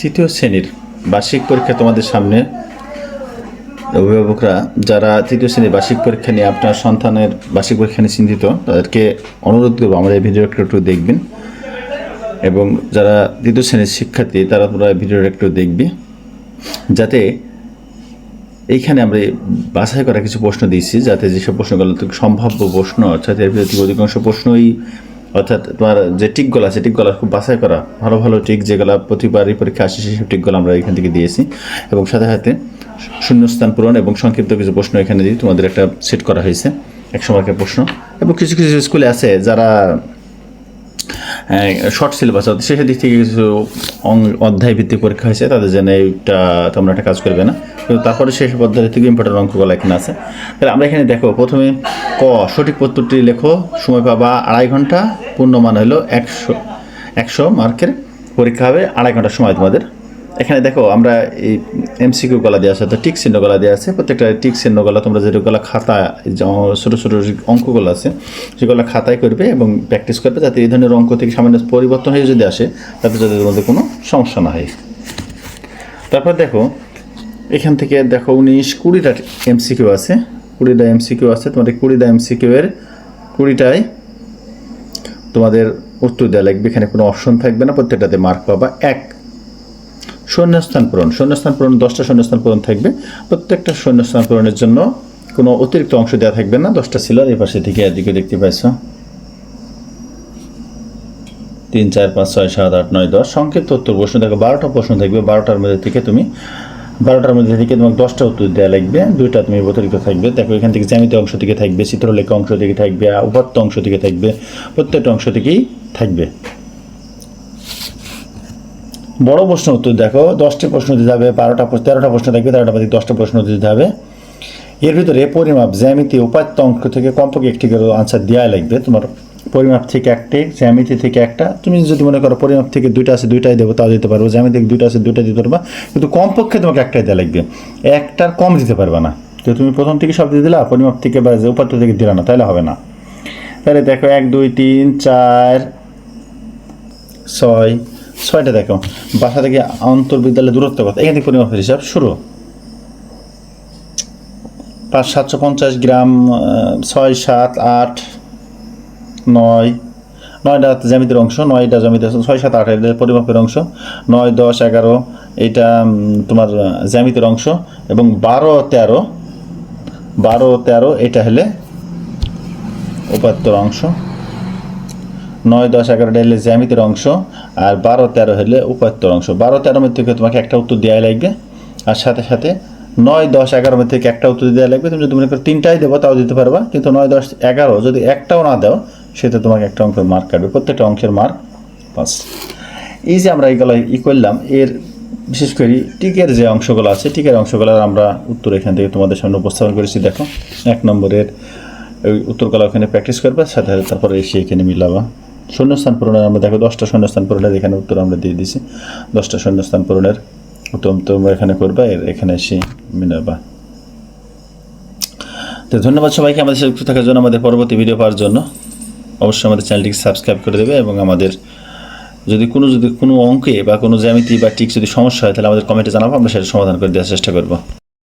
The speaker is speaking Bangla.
তৃতীয় শ্রেণির বার্ষিক পরীক্ষা তোমাদের সামনে। অভিভাবকরা যারা তৃতীয় শ্রেণির বার্ষিক পরীক্ষা নিয়ে আপনার সন্তানের বার্ষিক পরীক্ষা নিয়ে চিন্তিত, তাদেরকে অনুরোধ করব আমার এই ভিডিওটা একটু দেখবেন। এবং যারা তৃতীয় শ্রেণির শিক্ষার্থী, তারা তোমরা ভিডিওটা একটু দেখবে। যাতে এইখানে আমরা বাছাই করা কিছু প্রশ্ন দিয়েছি, যাতে যেসব প্রশ্নগুলো সম্ভাব্য প্রশ্ন, অর্থাৎ এর ভিতরে অধিকাংশ প্রশ্নই অর্থাৎ তোমার যে টিকগুলো আছে টিকগুলো খুব বাছাই করা ভালো ভালো টিক যেগুলো প্রতিবারই পরীক্ষা আসে সেসব টিকগুলো আমরা এখান থেকে দিয়েছি। এবং সাথে সাথে শূন্যস্থান পূরণ এবং সংক্ষিপ্ত কিছু প্রশ্ন এখানে দিয়ে তোমাদের একটা সেট করা হয়েছে, এক সময়কার প্রশ্ন। এবং কিছু কিছু স্কুলে আছে যারা শর্ট সিলেবাস অর্থাৎ শেষের দিক থেকে কিছু অধ্যায় ভিত্তিক পরীক্ষা হয়েছে, তাদের জন্য এইটা তোমরা একটা কাজ করবে না। কিন্তু তারপরে শেষ অধ্যায় থেকে ইম্পর্টেন্ট অঙ্কগুলো এখানে আছে। তাহলে আমরা এখানে দেখো, প্রথমে ক, সঠিক পত্রটি লেখো, সময় পাবা আড়াই ঘণ্টা, পূর্ণমান হলো একশো একশো মার্কের পরীক্ষা হবে, আড়াই ঘণ্টা সময় তোমাদের। এখানে দেখো, আমরা এই এমসিকিউ গলা দেওয়া আছে, তো টিক চিহ্ন গলা দেওয়া আছে। প্রত্যেকটা টিক চিহ্ন গলা তোমরা গলা খাতা ছোটো ছোটো অঙ্কগুলো আছে, সেগুলো খাতায় করবে এবং প্র্যাকটিস করবে যাতে এই ধরনের অঙ্ক থেকে সামান্য পরিবর্তন হয়ে যদি আসে, তাতে যাতে তোমাদের কোনো সমস্যা না হয়। তারপর দেখো, এখান থেকে দেখো উনিশ, কুড়িটা এমসিকিউ আছে। কুড়িটা এমসিকিউ আছে, তোমাদের কুড়িটা এমসিকিউ এর কুড়িটায় তোমাদের উত্তর দেওয়া লাগবে। এখানে কোনো অপশন থাকবে না, প্রত্যেকটাতে মার্ক পাবা এক। শূন্যস্থান পূরণ। শূন্যস্থান পূরণ, দশটা শূন্যস্থান পূরণ থাকবে। প্রত্যেকটা শূন্যস্থান পূরণের জন্য কোনো অতিরিক্ত অংশ দেওয়া থাকবে না। দশটা ছিল আর এই পাশে থেকে এদিকে দেখতে পাইছো। তিন, চার, পাঁচ, ছয়, সাত, আট, নয়, দশ। সংক্ষিপ্ত উত্তর প্রশ্ন দেখো, বারোটা প্রশ্ন থাকবে। বারোটার মধ্যে থেকে তুমি, বারোটার মধ্যে থেকে তোমাকে দশটা উত্তর দেওয়া লাগবে। দুইটা তুমি অতিরিক্ত থাকবে। দেখো, এখান থেকে জ্যামিতি অংশ থেকে থাকবে, চিত্রলেখা অংশ থেকে থাকবে উপাত্ত অংশ থেকে থাকবে, প্রত্যেকটা অংশ থেকেই থাকবে। বড় প্রশ্ন উত্তর দেখো, দশটি প্রশ্ন দিতে হবে, বারোটা তেরোটা প্রশ্ন থাকবে তেরোটা বাদে দশটা প্রশ্ন দিতে হবে। এর ভিতরে পরিমাপ, জ্যামিতি, উপাত্ত অঙ্ক থেকে কমপক্ষে একটি করে আনসার দেওয়া লাগবে। তোমার পরিমাপ থেকে একটি, জ্যামিতি থেকে একটা। তুমি যদি মনে করো পরিমাপ থেকে দুইটা আছে, দুইটাই দেবো, তাও দিতে পারব। জ্যামিতি থেকে দুইটা আছে দুইটা দিতে পারবা। কিন্তু কমপক্ষে তোমাকে একটাই দেওয়া লাগবে। একটার কম দিতে পারবে না। তো তুমি প্রথম থেকে সব দিয়ে দিলা, পরিমাপ থেকে বা উপাত্ত থেকে দিলা না, তাহলে হবে না। তাহলে দেখো, এক, দুই, তিন, চার, ছয় ছয়টা দেখো। বাসা থেকে আন্তর্বিদ্যালয় দূরত্ব কত? এখান থেকে পরিমাপের হিসাব, শুরু। পাঁচ, সাতশো পঞ্চাশ গ্রাম ছয়, সাত, আট, নয়। নয়টা জ্যামিতির অংশ, নয়টা জ্যামিতির অংশ, ছয়, সাত, আট, এটা পরিমাপের অংশ। নয়, দশ, এগারো, এটা তোমার জ্যামিতির অংশ। এবং বারো, তেরো বারো, তেরো, এটা হলে উপাত্তর অংশ। নয়, দশ এগারোটা হলে জ্যামিতির অংশ। আর বারো তেরো হলে উপাত্তর অংশ। বারো তেরো মধ্যে থেকে তোমাকে একটা উত্তর দেওয়া লাগবে। আর সাথে সাথে নয়, দশ, এগারো মধ্যে থেকে একটা উত্তর দেওয়া লাগবে। তুমি যদি মনে করো তিনটাই দেবো, তাও দিতে পারবা। কিন্তু নয়, দশ, এগারো যদি একটাও না দাও, সেটা তোমাকে একটা অঙ্কের মার্ক কাটবে। প্রত্যেকটা অঙ্কের মার্ক পাঁচ এই যে আমরা এইগুলো ই করলাম, এর বিশেষ করে টিকের যে অংশগুলো আছে, টিকের অংশগুলোর আমরা উত্তর এখান থেকে তোমাদের সামনে উপস্থাপন করেছি। দেখো, এক নম্বরের, ওই উত্তরগুলো ওখানে প্র্যাকটিস করবে, সাথে সাথে তারপরে এসে এখানে মিলাবা। শূন্যস্থান পূরণের আমরা দেখো, দশটা শূন্যস্থান পূরণের এখানে উত্তর আমরা দিয়ে দিছি। দশটা শূন্যস্থান পূরণের উত্তর তোমরা এখানে করবা, এর এখানে এসে মিলাবা তো ধন্যবাদ সবাইকে আমাদের সাথে থাকার জন্য, আমাদের পরবর্তী ভিডিও পাওয়ার জন্য। অবশ্যই আমাদের চ্যানেলটিকে সাবস্ক্রাইব করে দেবে এবং আমাদের যদি কোনো যদি কোনো অঙ্কে বা কোনো জ্যামিতি বা টিক যদি সমস্যা হয়, তাহলে আমাদের কমেন্টে জানাব, আমরা সেটা সমাধান করে দেওয়ার চেষ্টা করব।